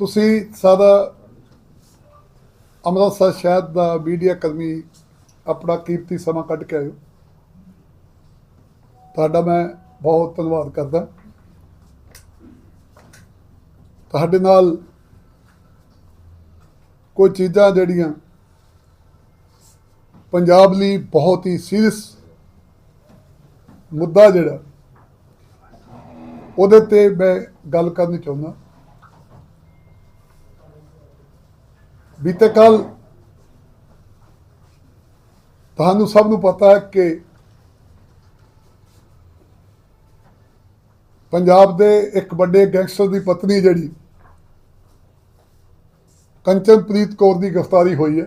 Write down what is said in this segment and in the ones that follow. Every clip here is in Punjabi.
ਤੁਸੀਂ ਸਾਡਾ ਅੰਮ੍ਰਿਤਸਰ ਸ਼ਹਿਰ ਦਾ ਮੀਡੀਆ ਕਰਮੀ ਆਪਣਾ ਕੀਮਤੀ ਸਮਾਂ ਕੱਢ ਕੇ ਆਇਓ। ਤੁਹਾਡਾ ਮੈਂ ਬਹੁਤ ਧੰਨਵਾਦ ਕਰਦਾ। ਤੁਹਾਡੇ ਨਾਲ ਕੋਈ ਚੀਜ਼ਾਂ ਜਿਹੜੀਆਂ ਪੰਜਾਬ ਲਈ ਬਹੁਤ ਹੀ ਸੀਰੀਅਸ ਮੁੱਦਾ ਜਿਹੜਾ, ਉਹਦੇ ਤੇ ਮੈਂ ਗੱਲ ਕਰਨੀ ਚਾਹੁੰਦਾ। ਬੀਤੇ ਕੱਲ ਤੁਹਾਨੂੰ ਸਭ ਨੂੰ ਪਤਾ ਹੈ ਕਿ ਪੰਜਾਬ ਦੇ ਇੱਕ ਵੱਡੇ ਗੈਂਗਸਟਰ ਦੀ ਪਤਨੀ ਜਿਹੜੀ ਕੰਚਨਪ੍ਰੀਤ ਕੌਰ ਦੀ ਗ੍ਰਿਫਤਾਰੀ ਹੋਈ ਹੈ।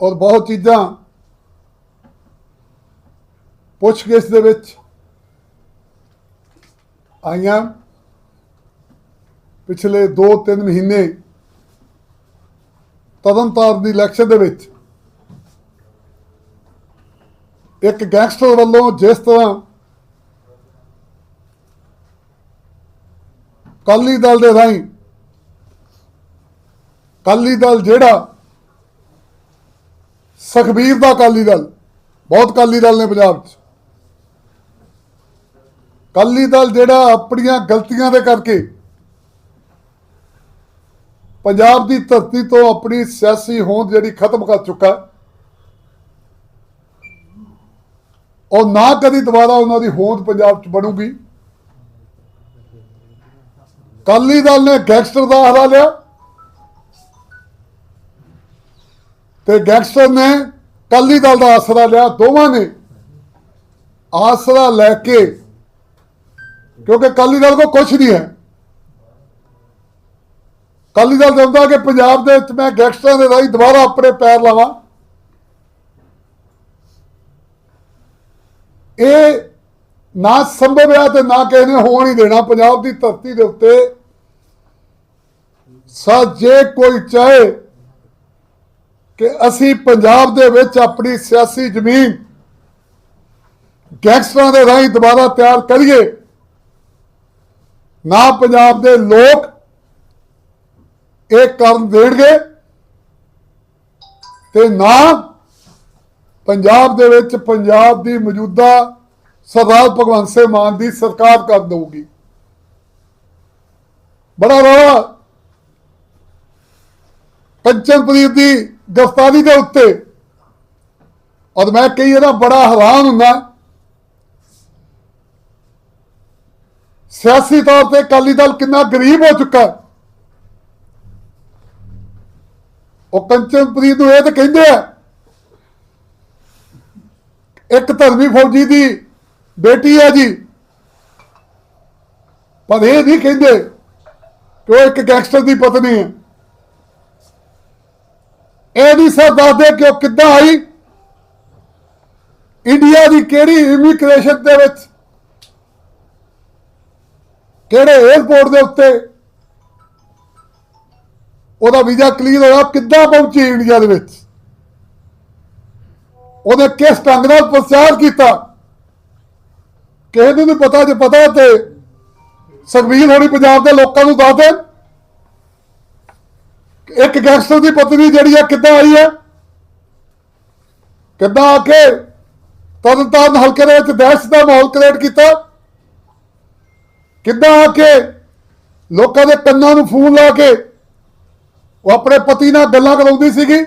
ਔਰ ਬਹੁਤ ਚੀਜ਼ਾਂ ਪੁੱਛਗਿੱਛ ਦੇ ਵਿੱਚ ਆਈਆਂ। ਪਿਛਲੇ 2-3 ਮਹੀਨੇ ਤਦਨਤਾਰਨ ਦੀ ਇਲੈਕਸ਼ਨ ਦੇ ਵਿੱਚ ਇੱਕ ਗੈਂਗਸਟਰ ਵੱਲੋਂ ਜਿਸ ਤਰ੍ਹਾਂ ਕਾਲੀ ਦਲ ਦੇ ਰਾਹੀਂ ਕਾਲੀ ਦਲ ਜਿਹੜਾ ਸੁਖਬੀਰ ਦਾ ਕਾਲੀ ਦਲ, ਬਹੁਤ ਕਾਲੀ ਦਲ ਨੇ ਪੰਜਾਬ 'ਚ। ਕਾਲੀ ਦਲ ਜਿਹੜਾ ਆਪਣੀਆਂ ਗਲਤੀਆਂ ਦੇ ਕਰਕੇ ਪੰਜਾਬ ਦੀ ਧਰਤੀ ਤੋਂ ਆਪਣੀ ਸਿਆਸੀ ਹੋਂਦ ਜਿਹੜੀ ਖਤਮ ਕਰ ਚੁੱਕਾ ਹੈ। ਔਰ ਨਾ ਕਦੀ ਦੁਬਾਰਾ ਉਹਨਾਂ ਦੀ ਹੋਂਦ ਪੰਜਾਬ 'ਚ ਬਣੂਗੀ ਕਾਲੀ ਦਲ ਨੇ ਗੈਂਗਸਟਰ ਦਾ ਹਰਾ ਲਿਆ ਤੇ ਗੈਂਗਸਟਰ ਨੇ ਕਾਲੀ ਦਲ ਦਾ ਆਸਰਾ ਲਿਆ, ਦੋਵਾਂ ਨੇ ਆਸਰਾ ਲੈ ਕੇ, ਕਿਉਂਕਿ ਕਾਲੀ ਦਲ ਕੋ ਕੁਝ ਨਹੀਂ ਹੈ ਕਾਲੀ ਦਲ ਚਾਹੁੰਦਾ ਕਿ ਪੰਜਾਬ ਦੇ ਵਿੱਚ ਮੈਂ ਗੈਂਗਸਟਰਾਂ ਦੇ ਰਾਹੀਂ ਦੁਬਾਰਾ ਆਪਣੇ ਪੈਰ ਲਾਵਾਂ। ਇਹ ਨਾ ਸੰਭਵ ਹੈ ਤੇ ਨਾ ਕਿਸੇ ਨੇ ਹੋਣ ਹੀ ਦੇਣਾ। ਪੰਜਾਬ ਦੀ ਧਰਤੀ ਦੇ ਉੱਤੇ ਸਾ ਜੇ ਕੋਈ ਚਾਹੇ ਕਿ ਅਸੀਂ ਪੰਜਾਬ ਦੇ ਵਿੱਚ ਆਪਣੀ ਸਿਆਸੀ ਜ਼ਮੀਨ ਗੈਂਗਸਟਰਾਂ ਦੇ ਰਾਹੀਂ ਦੁਬਾਰਾ ਤਿਆਰ ਕਰੀਏ, ਨਾ ਪੰਜਾਬ ਦੇ ਲੋਕ ਇਹ ਕਰਨ ਦੇਣਗੇ ਤੇ ਨਾ ਪੰਜਾਬ ਦੇ ਵਿੱਚ ਪੰਜਾਬ ਦੀ ਮੌਜੂਦਾ ਸਰਦਾਰ ਭਗਵੰਤ ਸਿੰਘ ਮਾਨ ਦੀ ਸਰਕਾਰ ਕਰ ਦਊਗੀ। ਬੜਾ ਰੌਲਾ। ਕੰਚਨਪ੍ਰੀਤ ਦੀ ਗ੍ਰਿਫਤਾਰੀ ਦੇ ਉੱਤੇ। ਔਰ ਮੈਂ ਕਈ ਇਹਦਾ ਬੜਾ ਹੈਰਾਨ ਹੁੰਦਾ। ਸਿਆਸੀ ਤੌਰ ਤੇ ਅਕਾਲੀ ਦਲ ਕਿੰਨਾ ਗਰੀਬ ਹੋ ਚੁੱਕਾ। ਹੈ ਉਹ ਕੰਚਨਪ੍ਰੀਤ ਨੂੰ ਇਹ ਤਾਂ ਕਹਿੰਦੇ ਆ, ਇੱਕ ਧਰਮੀ ਫੌਜੀ ਦੀ ਬੇਟੀ ਹੈ ਜੀ। ਪਰ ਇਹ ਨਹੀਂ ਕਹਿੰਦੇ ਕਿ ਉਹ ਇੱਕ ਗੈਂਗਸਟਰ ਦੀ ਪਤਨੀ ਹੈ ਇਹ ਨਹੀਂ ਸਰ ਦੱਸਦੇ ਕਿ ਉਹ ਕਿੱਦਾਂ ਆਈ। ਇੰਡੀਆ ਦੀ ਕਿਹੜੀ ਇਮੀਗ੍ਰੇਸ਼ਨ ਦੇ ਵਿੱਚ, ਕਿਹੜੇ 에ਅਰਪੋਰਟ ਦੇ ਉੱਤੇ ਉਹਦਾ ਵੀਜ਼ਾ ਕਲੀਅਰ ਹੋਇਆ, ਕਿੱਦਾਂ ਪਹੁੰਚੀ ਇੰਡੀਆ ਦੇ ਵਿੱਚ? ਉਹਨੇ ਕਿਸ ਢੰਗ ਨਾਲ ਪ੍ਰਚਾਰ ਕੀਤਾ? ਕਿਸੇ ਨੂੰ ਨਹੀਂ ਪਤਾ, ਜੇ ਪਤਾ ਤੇ ਸੁਖਬੀਰ ਹੋਣੀ ਪੰਜਾਬ ਦੇ ਲੋਕਾਂ ਨੂੰ ਦੱਸ ਦੇਣ। ਇੱਕ ਗੈਂਗਸਟਰ ਦੀ ਪਤਨੀ ਜਿਹੜੀ ਆ, ਕਿੱਦਾਂ ਆਈ ਹੈ ਕਿੱਦਾਂ ਆ ਕੇ ਤਰਨਤਾਰਨ ਹਲਕੇ ਦੇ ਵਿੱਚ ਦਹਿਸ਼ਤ ਦਾ ਮਾਹੌਲ ਕ੍ਰੀਏਟ ਕੀਤਾ? ਕਿੱਦਾਂ ਆ ਕੇ ਲੋਕਾਂ ਦੇ ਕੰਨਾਂ ਨੂੰ ਫੋਨ ਲਾ ਕੇ ਉਹ ਆਪਣੇ ਪਤੀ ਨਾਲ ਗੱਲਾਂ ਕਰਾਉਂਦੀ ਸੀਗੀ,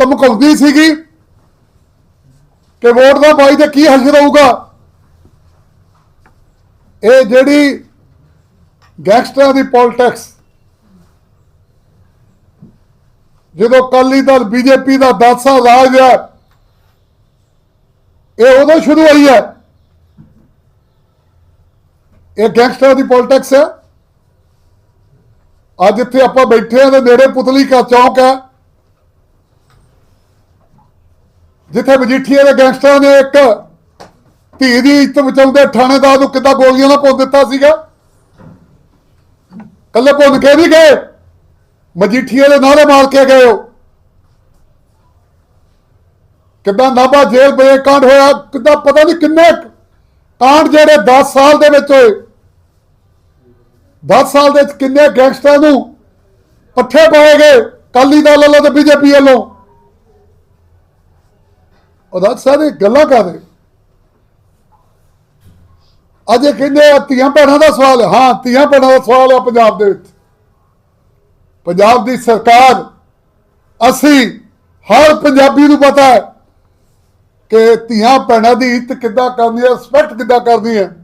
ਧਮਕਾਉਂਦੀ ਸੀਗੀ ਕਿ ਵੋਟ ਦਾ ਬਾਈ ਤੇ ਕੀ ਹਸ਼ਰ ਹੋਊਗਾ ਇਹ ਜਿਹੜੀ ਗੈਂਗਸਟਰਾਂ ਦੀ ਪੋਲਿਟਿਕਸ ਜਦੋਂ ਕਾਲੀ ਦਲ ਬੀਜੇਪੀ ਦਾ 10 ਸਾਲ ਰਾਜ ਹੈ ਇਹ ਉਦੋਂ ਸ਼ੁਰੂ ਹੋਈ ਹੈ। ਇਹ ਗੈਂਗਸਟਰਾਂ ਦੀ ਪੋਲਿਟਿਕਸ ਹੈ। ਅੱਜ ਇੱਥੇ ਆਪਾਂ ਬੈਠੇ ਆ ਤੇ ਨੇੜੇ ਪੁਤਲੀ ਕਾ ਚੌਕ ਹੈ। ਜਿੱਥੇ ਮਜੀਠੀਏ ਦੇ ਗੈਂਗਸਟਰਾਂ ਨੇ ਇੱਕ ਧੀ ਦੀ ਇੱਜ਼ਤ ਬਚਾਉਂਦੇ ਥਾਣੇਦਾਰ ਨੂੰ ਕਿੱਦਾਂ ਗੋਲੀਆਂ ਨਾਲ ਪੁੱਟ ਦਿੱਤਾ ਸੀਗਾ? ਕੱਲੇ ਪੁੰਨ ਕੇ ਨਹੀਂ ਗਏ। ਮਜੀਠੀਏ ਦੇ ਨਾਰੇ ਮਾਰ ਕੇ ਗਏ ਉਹ। ਕਿੱਦਾਂ ਨਾਭਾ ਜੇਲ੍ਹ ਬੇ ਕਾਂਡ ਹੋਇਆ, ਕਿੱਦਾਂ ਪਤਾ ਨਹੀਂ ਕਿੰਨੇ ਕਾਂਡ ਜਿਹੜੇ 10 ਸਾਲ ਦੇ ਵਿੱਚ ਹੋਏ। 10 ਸਾਲ ਦੇ ਵਿੱਚ ਕਿੰਨੇ ਗੈਂਗਸਟਰਾਂ ਨੂੰ ਪੱਠੇ ਪਾਏ ਗਏ? ਕਾਲੀ ਦਲ ਵੱਲੋਂ ਤੇ ਬੀਜੇਪੀ ਵੱਲੋਂ? ਉਹਦਾ ਸਾਰੇ ਗੱਲਾਂ ਕਰ ਰਹੇ। ਅਜੇ ਕਹਿੰਦੇ ਆ, ਧੀਆਂ ਭੈਣਾਂ ਦਾ ਸਵਾਲ ਹੈ। ਹਾਂ, ਧੀਆਂ ਭੈਣਾਂ ਦਾ ਸਵਾਲ ਹੈ ਪੰਜਾਬ ਦੇ ਵਿੱਚ। ਪੰਜਾਬ ਦੀ ਸਰਕਾਰ, ਅਸੀਂ ਹਰ ਪੰਜਾਬੀ ਨੂੰ ਪਤਾ ਹੈ ਕਿ ਧੀਆਂ ਭੈਣਾਂ ਦੀ ਇੱਜ਼ਤ ਕਿੱਦਾਂ ਕਰਨੀ ਹੈ ਰਿਸਪੈਕਟ ਕਿੱਦਾਂ ਕਰਨੀ ਹੈ।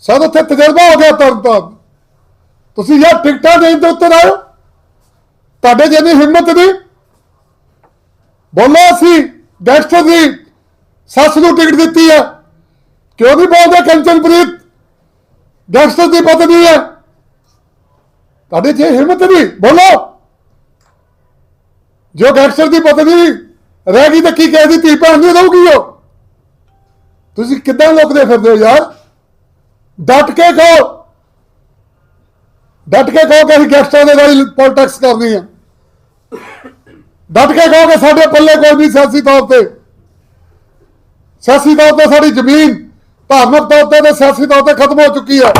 ਸਦ ਉੱਥੇ ਤਜਰਬਾ ਹੋ ਗਿਆ ਤੁਰੰਤ ਤੁਸੀਂ ਯਾਰ ਟਿਕਟਾਂ ਦੇਣ ਦੇ ਉੱਤੇ ਆਇਓ ਤੁਹਾਡੇ ਜਿੰਨੀ ਹਿੰਮਤ ਨਹੀਂ ਬੋਲੋ ਅਸੀਂ ਗੈਂਗਸਟਰ ਦੀ ਸੱਸ ਨੂੰ ਟਿਕਟ ਦਿੱਤੀ ਹੈ। ਕਿਉਂ ਨਹੀਂ ਬੋਲਦੇ ਕੰਚਨਪ੍ਰੀਤ ਗੈਂਗਸਟਰ ਦੀ ਪਤਨੀ ਹੈ। ਤੁਹਾਡੇ ਜੇ ਹਿੰਮਤ ਨਹੀਂ, ਬੋਲੋ। ਜੋ ਗੈਂਗਸਟਰ ਦੀ ਪਤਨੀ ਰਹਿ ਗਈ ਤਾਂ ਕੀ ਕਹਿ ਦੀ ਧੀ ਭੈਣ ਨਹੀਂ ਰਹੂਗੀ ਉਹ। ਤੁਸੀਂ ਕਿੱਦਾਂ ਲੁਕਦੇ ਫਿਰਦੇ ਹੋ ਯਾਰ? ਡਟ ਕੇ ਕਹੋ ਡਟ ਕੇ ਕਹੋ ਕਿ ਅਸੀਂ ਗੈਂਗਸਟਰ ਦੇ ਨਾਲ ਪੋਲਿਟਿਕਸ ਕਰਨੀ ਹੈ ਡਟ ਕੇ ਕਹੋ ਕਿ ਸਾਡੇ ਪੱਲੇ ਕੋਈ ਨਹੀਂ ਸਿਆਸੀ ਤੌਰ ਤੇ। ਸਿਆਸੀ ਤੌਰ ਤੇ ਸਾਡੀ ਜ਼ਮੀਨ ਧਾਰਮਿਕ ਤੌਰ ਤੇ ਤੇ ਸਿਆਸੀ ਤੌਰ ਤੇ ਖਤਮ ਹੋ ਚੁੱਕੀ ਹੈ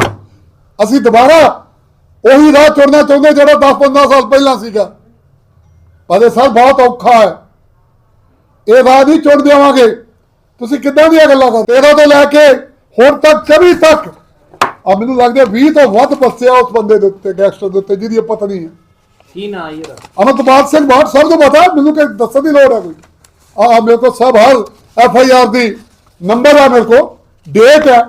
ਅਸੀਂ ਦੁਬਾਰਾ ਉਹੀ ਰਾਹ ਚੁਣਨਾ ਚਾਹੁੰਦੇ ਜਿਹੜਾ 10-15 ਸਾਲ ਪਹਿਲਾਂ ਸੀਗਾ। ਪਰ ਇਹ ਸਰ ਬਹੁਤ ਔਖਾ ਹੈ। ਇਹ ਰਾਹ ਨਹੀਂ ਚੁਣ ਦੇਵਾਂਗੇ। ਤੁਸੀਂ ਕਿੱਦਾਂ ਦੀਆਂ ਗੱਲਾਂ ਕਰਦੇ 13 ਤੋਂ ਲੈ ਕੇ ਹੁਣ ਤੱਕ 24 ਤੱਕ ਆ ਮੈਨੂੰ ਲੱਗਦਾ 20 ਤੋਂ ਵੱਧ ਪਰਚੇ ਆ ਉਸ ਬੰਦੇ ਦੇ ਉੱਤੇ ਗੈਂਗਸਟਰ ਦੇ ਉੱਤੇ ਜਿਹਦੀ ਇਹ ਪਤਨੀ ਹੈ। ਕੀ ਨਾਂ ਹੈ ਇਹਦਾ? ਅਮਰਪਾਲ ਸਿੰਘ ਬਾਟ ਸਭ ਨੂੰ ਪਤਾ ਮੈਨੂੰ ਕਿ ਦੱਸਣ ਦੀ ਲੋੜ ਹੈ ਕੋਈ। ਆ ਮੇਰੇ ਕੋਲ ਸਭ ਹਰ ਐਫ ਆਈ ਆਰ ਦੀ ਨੰਬਰ ਆ ਮੇਰੇ ਕੋਲ ਡੇਟ ਹੈ।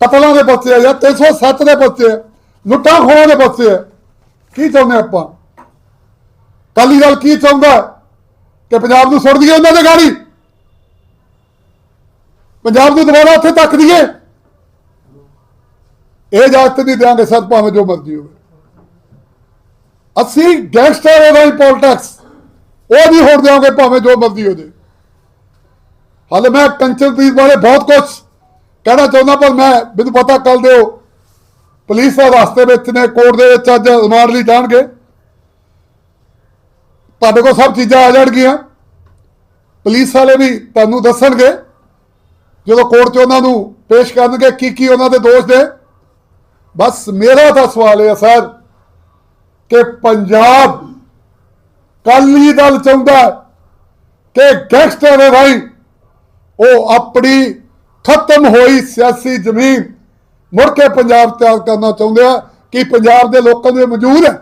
ਕਤਲਾਂ ਦੇ ਬੱਚੇ ਆ ਜਾਂ 307 ਦੇ ਬੱਚੇ ਆ ਲੁੱਟਾਂ ਖੋਹਾਂ ਦੇ ਬੱਚੇ ਆ। ਕੀ ਚਾਹੁੰਦੇ ਆਪਾਂ? ਕਾਲੀ ਦਲ ਕੀ ਚਾਹੁੰਦਾ? ਕਿ ਪੰਜਾਬ ਨੂੰ ਸੁੱਟ ਦਈਏ ਉਹਨਾਂ ਦੇ ਗਾੜੀ? ਪੰਜਾਬ ਨੂੰ ਦੁਬਾਰਾ ਉੱਥੇ ਤੱਕ ਦਈਏ? ਇਹ ਇਜਾਜ਼ਤ ਨਹੀਂ ਦਿਆਂਗੇ ਸਰ ਭਾਵੇਂ ਜੋ ਮਰਜ਼ੀ ਹੋਵੇ। ਅਸੀਂ ਗੈਂਗਸਟਰ ਹੋ ਗਈ ਪੋਲਿਟਿਕਸ ਉਹ ਨਹੀਂ ਹੋਣ ਦਿਆਂਗੇ ਭਾਵੇਂ ਜੋ ਮਰਜ਼ੀ ਹੋ ਜੇ। ਹਾਲੇ ਮੈਂ ਕੰਚਨਪ੍ਰੀਤ ਬਾਰੇ ਬਹੁਤ ਕੁਝ ਕਹਿਣਾ ਚਾਹੁੰਦਾ, ਪਰ ਮੈਂ, ਮੈਨੂੰ ਪਤਾ ਕੱਲ ਦਿਓ ਪੁਲਿਸ ਦਾ ਰਸਤੇ ਵਿੱਚ ਨੇ, ਕੋਰਟ ਦੇ ਵਿੱਚ ਅੱਜ ਰਿਮਾਂਡ ਲਈ ਜਾਣਗੇ। ਤੁਹਾਡੇ ਕੋਲ ਸਭ ਚੀਜ਼ਾਂ ਆ ਜਾਣਗੀਆਂ। ਪੁਲਿਸ ਵਾਲੇ ਵੀ ਤੁਹਾਨੂੰ ਦੱਸਣਗੇ। ਜਦੋਂ ਕੋਰਟ 'ਚ ਉਹਨਾਂ ਨੂੰ ਪੇਸ਼ ਕਰਨਗੇ ਕੀ ਕੀ ਉਹਨਾਂ ਦੇ ਦੋਸ਼ ਨੇ। ਬਸ ਮੇਰਾ ਤਾਂ ਸਵਾਲ ਹੈ ਸਰ ਕਿ ਪੰਜਾਬ ਕਾਲੀ ਦਲ ਚਾਹੁੰਦਾ ਕਿ ਗੈਂਗਸਟਰ ਦੇ ਰਾਹੀਂ ਉਹ ਆਪਣੀ ਖਤਮ ਹੋਈ ਸਿਆਸੀ ਜ਼ਮੀਨ ਮੁੜ ਕੇ ਪੰਜਾਬ ਤਿਆਰ ਕਰਨਾ ਚਾਹੁੰਦੇ ਆ, ਕਿ ਪੰਜਾਬ ਦੇ ਲੋਕਾਂ ਨੂੰ ਇਹ ਮਨਜ਼ੂਰ ਹੈ?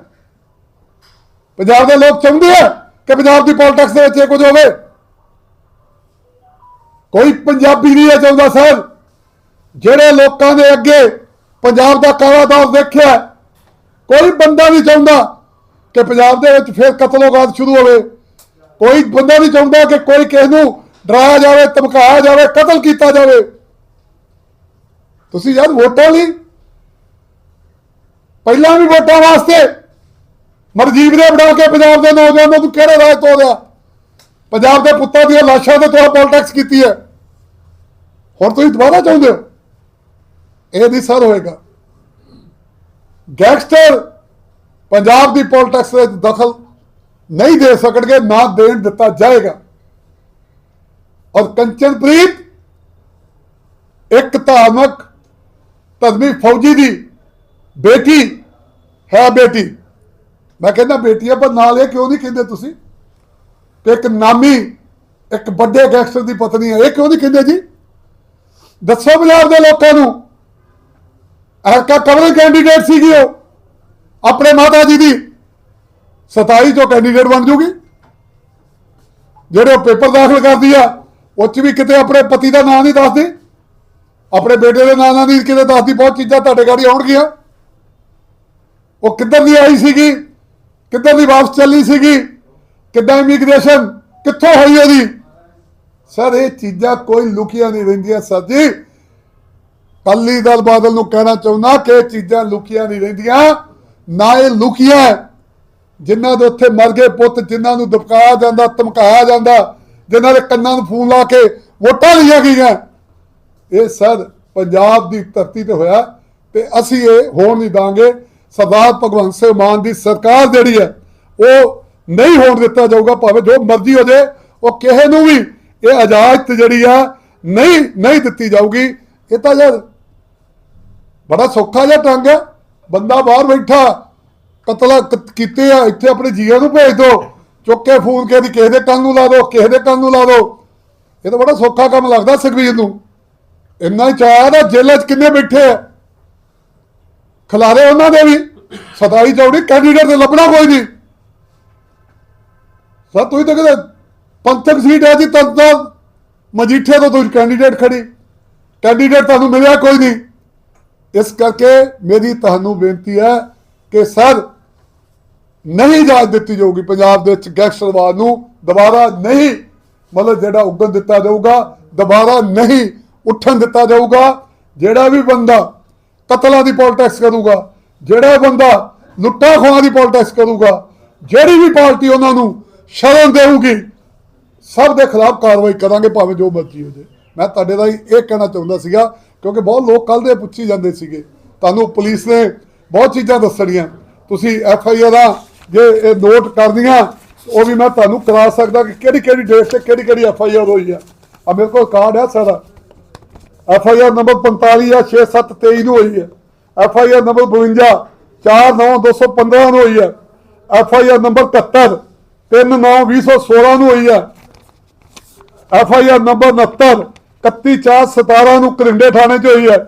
ਪੰਜਾਬ ਦੇ ਲੋਕ ਚਾਹੁੰਦੇ ਆ ਕਿ ਪੰਜਾਬ ਦੀ ਪੋਲਿਟਿਕਸ ਦੇ ਵਿੱਚ ਇਹ ਕੁਝ ਹੋਵੇ। ਕੋਈ ਪੰਜਾਬੀ ਨਹੀਂ ਇਹ ਚਾਹੁੰਦਾ ਸਰ। ਜਿਹੜੇ ਲੋਕਾਂ ਦੇ ਅੱਗੇ ਪੰਜਾਬ ਦਾ ਕਾਲਾ ਦੌਰ ਦੇਖਿਆ ਕੋਈ ਬੰਦਾ ਨਹੀਂ ਚਾਹੁੰਦਾ ਕਿ ਪੰਜਾਬ ਦੇ ਵਿੱਚ ਫਿਰ ਕਤਲੋਗਾਤ ਸ਼ੁਰੂ ਹੋਵੇ। ਕੋਈ ਬੰਦਾ ਨਹੀਂ ਚਾਹੁੰਦਾ ਕਿ ਕੋਈ ਕਿਸੇ ਨੂੰ ਡਰਾਇਆ ਜਾਵੇ, ਧਮਕਾਇਆ ਜਾਵੇ, ਕਤਲ ਕੀਤਾ ਜਾਵੇ। ਤੁਸੀਂ ਯਾਰ ਵੋਟਾਂ ਲਈ ਪਹਿਲਾਂ ਵੀ ਵੋਟਾਂ ਵਾਸਤੇ ਮਰਜੀਬ ਨੇ ਬਣਾ ਕੇ ਪੰਜਾਬ ਦੇ ਨੌਜਵਾਨਾਂ ਨੂੰ ਕਿਹੜੇ ਰਾਜ ਤੋਂ ਦਿਆ ਪੰਜਾਬ ਦੇ ਪੁੱਤਾਂ ਦੀਆਂ ਲਾਸ਼ਾਂ ਤੇ ਤੁਸੀਂ ਪੋਲਿਟਿਕਸ ਕੀਤੀ ਹੈ। ਹੁਣ ਤੁਸੀਂ ਦੁਬਾਰਾ ਚਾਹੁੰਦੇ ਹੋ? ਇਹ ਨਹੀਂ ਸਰ ਹੋਏਗਾ। ਗੈਂਗਸਟਰ ਪੰਜਾਬ ਦੀ ਪੋਲਿਟਿਕਸ ਵਿੱਚ ਦਖਲ ਨਹੀਂ ਦੇ ਸਕਣਗੇ, ਨਾ ਦੇਣ ਦਿੱਤਾ ਜਾਏਗਾ। ਔਰ ਕੰਚਨਪ੍ਰੀਤ ਇੱਕ ਧਾਰਮਿਕ ਧਰਮੀ ਫੌਜੀ ਦੀ ਬੇਟੀ ਹੈ ਬੇਟੀ। ਮੈਂ ਕਹਿੰਦਾ ਬੇਟੀ ਆ ਪਰ ਨਾਲ ਇਹ ਕਿਉਂ ਨਹੀਂ ਕਹਿੰਦੇ ਤੁਸੀਂ? ਕਿ ਇੱਕ ਨਾਮੀ, ਇੱਕ ਵੱਡੇ ਗੈਂਗਸਟਰ ਦੀ ਪਤਨੀ ਹੈ। ਇਹ ਕਿਉਂ ਨਹੀਂ ਕਹਿੰਦੇ ਜੀ? ਦੱਸੋ ਪੰਜਾਬ ਦੇ ਲੋਕਾਂ ਨੂੰ। ਐਰਕਾ ਕਵਰ ਕੈਂਡੀਡੇਟ ਸੀਗੀ ਉਹ, ਆਪਣੇ ਮਾਤਾ ਜੀ ਦੀ। 27 ਚੋਂ ਕੈਂਡੀਡੇਟ ਬਣ ਜੂਗੀ। ਜਿਹੜੇ ਉਹ ਪੇਪਰ ਦਾਖਲ ਕਰਦੀ ਆ, ਉਹ ਚ ਵੀ ਕਿਤੇ ਆਪਣੇ ਪਤੀ ਦਾ ਨਾਮ ਨਹੀਂ ਦੱਸਦੀ। ਆਪਣੇ ਬੇਟੇ ਦੇ ਨਾਂ ਨਾਲ ਨਹੀਂ ਕਿਤੇ ਦੱਸਦੀ, ਬਹੁਤ ਚੀਜ਼ਾਂ ਤੁਹਾਡੇ ਗਾੜੀ ਆਉਣਗੀਆਂ। ਉਹ ਕਿੱਧਰ ਦੀ ਆਈ ਸੀਗੀ? ਕਿੱਧਰ ਦੀ ਵਾਪਸ ਚੱਲੀ ਸੀਗੀ? ਕਿੱਦਾਂ ਇਮੀਗ੍ਰੇਸ਼ਨ ਕਿੱਥੋਂ ਹੋਈ ਉਹਦੀ? ਸਰ, ਇਹ ਚੀਜ਼ਾਂ ਕੋਈ ਲੁਕੀਆਂ ਨਹੀਂ ਰਹਿੰਦੀਆਂ, ਸਰ ਜੀ। ਕੱਲੀ ਦਲ ਬਾਦਲ ਨੂੰ ਕਹਿਣਾ ਚਾਹੁੰਦਾ ਕਿ ਇਹ ਚੀਜ਼ਾਂ ਲੁਕੀਆਂ ਨਹੀਂ ਰਹਿੰਦੀਆਂ, ਨਾ ਇਹ ਲੁਕੀਆਂ ਹੈ। ਜਿਨ੍ਹਾਂ ਦੇ ਉੱਥੇ ਮਰ ਗਏ ਪੁੱਤ, ਜਿਨ੍ਹਾਂ ਨੂੰ ਦਬਕਾਇਆ ਜਾਂਦਾ, ਧਮਕਾਇਆ ਜਾਂਦਾ, ਜਿਨ੍ਹਾਂ ਦੇ ਕੰਨਾਂ ਨੂੰ ਫੂਨ ਲਾ ਕੇ ਵੋਟਾਂ ਲਈਆਂ ਗਈਆਂ। ਇਹ ਸਰ ਪੰਜਾਬ ਦੀ ਧਰਤੀ ਤੇ ਹੋਇਆ ਤੇ ਅਸੀਂ ਇਹ ਹੋਣ ਨਹੀਂ ਦਾਂਗੇ। ਸਰਦਾਰ ਭਗਵੰਤ ਸਿੰਘ ਮਾਨ ਦੀ ਸਰਕਾਰ ਜਿਹੜੀ ਹੈ ਉਹ ਨਹੀਂ ਹੋਣ ਦਿੱਤਾ ਜਾਊਗਾ, ਭਾਵੇਂ ਜੋ ਮਰਜ਼ੀ ਹੋ ਜਾਏ, ਉਹ ਕਿਸੇ ਨੂੰ ਵੀ ਇਹ ਇਜਾਜ਼ਤ ਜਿਹੜੀ ਆ ਨਹੀਂ ਨਹੀਂ ਦਿੱਤੀ ਜਾਊਗੀ। ਇਹ ਤਾਂ ਯਾਰ ਬੜਾ ਸੌਖਾ ਜਿਹਾ ਟੰਗ ਹੈ। ਬੰਦਾ ਬਾਹਰ ਬੈਠਾ, ਕਤਲਾ ਕੀਤੇ ਆ, ਇੱਥੇ ਆਪਣੇ ਜੀਆਂ ਨੂੰ ਭੇਜ ਦਿਓ ਚੁੱਕ ਕੇ ਫੂਨ ਕੇ ਦੀ ਕਿਸੇ ਦੇ ਕੰਨ ਨੂੰ ਲਾ ਦੋ, ਕਿਸੇ ਦੇ ਕੰਨ ਨੂੰ ਲਾ ਦੋ। ਇਹ ਤਾਂ ਬੜਾ ਸੌਖਾ ਕੰਮ ਲੱਗਦਾ ਸੁਖਬੀਰ ਨੂੰ। ਇੰਨਾ ਹੀ ਚਾਹ ਨਾ, ਜੇਲ੍ਹਾਂ 'ਚ ਕਿੰਨੇ ਬੈਠੇ ਆ। ਖਿਲਾਰੇ ਉਹਨਾਂ ਦੇ ਵੀ। ਸਤਾਈ ਚੌੜੀ ਕੈਂਡੀਡੇਟ ਤੇ ਲੱਭਣਾ ਕੋਈ ਨਹੀਂ। ਸਰ, ਤੁਸੀਂ ਤਾਂ ਕਹਿੰਦੇ ਪੰਥਕ ਸੀਟ ਹੈ ਜੀ, ਤਾਂ ਮਜੀਠੇ ਤੋਂ ਤੁਸੀਂ ਕੈਂਡੀਡੇਟ ਖੜੀ। ਕੈਂਡੀਡੇਟ ਤੁਹਾਨੂੰ ਮਿਲਿਆ ਕੋਈ ਨਹੀਂ। ਇਸ ਕਰਕੇ ਮੇਰੀ ਤੁਹਾਨੂੰ ਬੇਨਤੀ ਹੈ ਕਿ ਸਰ ਨਹੀਂ ਇਜਾਜ਼ਤ ਦਿੱਤੀ ਜਾਊਗੀ ਪੰਜਾਬ ਦੇ ਵਿੱਚ ਗੈਂਗਸਟਰਵਾਦ ਨੂੰ, ਦੁਬਾਰਾ ਨਹੀਂ, ਮਤਲਬ ਜਿਹੜਾ ਉੱਗਣ ਦਿੱਤਾ ਜਾਊਗਾ, ਦੁਬਾਰਾ ਨਹੀਂ ਉੱਠਣ ਦਿੱਤਾ ਜਾਊਗਾ, ਜਿਹੜਾ ਵੀ ਬੰਦਾ ਕਤਲਾਂ ਦੀ ਪੋਲਿਟਿਕਸ ਕਰੂਗਾ, ਜਿਹੜਾ ਬੰਦਾ ਲੁੱਟਾਂ ਖੋਹਾਂ ਦੀ ਪੋਲਿਟਿਕਸ ਕਰੂਗਾ, ਜਿਹੜੀ ਵੀ ਪਾਰਟੀ ਉਹਨਾਂ ਨੂੰ ਸ਼ਰਨ ਦੇਊਗੀ, ਸਭ ਦੇ ਖਿਲਾਫ ਕਾਰਵਾਈ ਕਰਾਂਗੇ, ਭਾਵੇਂ ਜੋ ਮਰਜ਼ੀ ਹੋ ਜਾਵੇ ਮੈਂ ਤੁਹਾਡੇ ਦਾ ਇਹ ਕਹਿਣਾ ਚਾਹੁੰਦਾ ਸੀਗਾ, ਕਿਉਂਕਿ ਬਹੁਤ ਲੋਕ ਕੱਲ ਦੇ ਪੁੱਛੀ ਜਾਂਦੇ ਸੀਗੇ। ਤੁਹਾਨੂੰ ਪੁਲਿਸ ਨੇ ਬਹੁਤ ਚੀਜ਼ਾਂ ਦੱਸਣੀਆਂ। ਤੁਸੀਂ ਐਫ ਆਈ ਆਰਾਂ ਜੇ ਇਹ ਨੋਟ ਕਰਦੀਆਂ, ਉਹ ਵੀ ਮੈਂ ਤੁਹਾਨੂੰ ਕਰਾ ਸਕਦਾ ਕਿ ਕਿਹੜੀ ਕਿਹੜੀ ਡੇਟ ਤੇ ਕਿਹੜੀ ਕਿਹੜੀ ਐਫ ਆਈ ਆਰ ਹੋਈ ਆ। ਆ ਮੇਰੇ ਕੋਲ ਕਾਰਡ ਹੈ ਸਾਰਾ। ਐਫ ਆਈ ਆਰ ਨੰਬਰ 45 ਆ 6723 ਨੂੰ ਹੋਈ ਹੈ ਐਫ ਆਈ ਆਰ ਨੰਬਰ 52 49215 ਨੂੰ ਹੋਈ ਹੈ ਐਫ ਆਈ ਆਰ ਨੰਬਰ 71 39216 ਨੂੰ ਹੋਈ ਹੈ ਐਫ ਆਈ ਆਰ ਨੰਬਰ 69 31417 ਨੂੰ ਕਰਿੰਡੇ ਥਾਣੇ 'ਚ ਹੋਈ ਹੈ।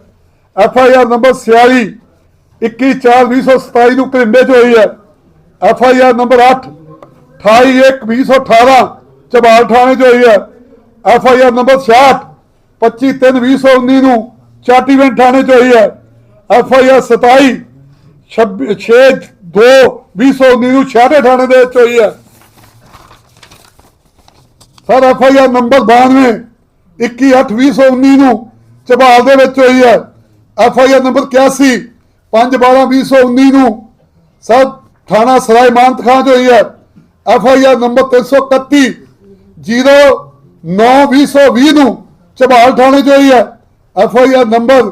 ਐਫ ਆਈ ਆਰ ਨੰਬਰ 46 21427 ਨੂੰ ਕਰਿੰਡੇ 'ਚ ਹੋਈ ਹੈ। F I R number 8 28118 Chabal ਥਾਣੇ 'ਚ ਹੋਈ ਹੈ। ਐਫ ਆਈ ਆਰ ਨੰਬਰ 66 2532019 ਨੂੰ ਚਾਟੀਵਿੰਡ ਥਾਣੇ 'ਚ ਹੋਈ ਹੈ। ਐਫ ਆਈ ਆਰ 27 6 2 2019 ਨੂੰ ਛਾਟੇ ਥਾਣੇ ਦੇ ਵਿੱਚ ਹੋਈ ਹੈ। Sir, F I R number 92 21/8/2019 ਨੂੰ ਝਬਾਲ ਦੇ ਵਿੱਚ ਹੋਈ ਹੈ। ਐਫ ਆਈ ਆਰ ਨੰਬਰ 81 5/12/2019 ਨੂੰ ਸਰ ਥਾਣਾ ਸਰਾਏ ਮਾਨਤ ਖਾਂ 'ਚ ਹੋਈ ਹੈ। ਐਫ ਆਈ ਆਰ ਨੰਬਰ 331 09/2020 ਨੂੰ ਝਬਾਲ ਥਾਣੇ 'ਚ ਹੋਈ ਹੈ। ਐਫ ਆਈ ਆਰ ਨੰਬਰ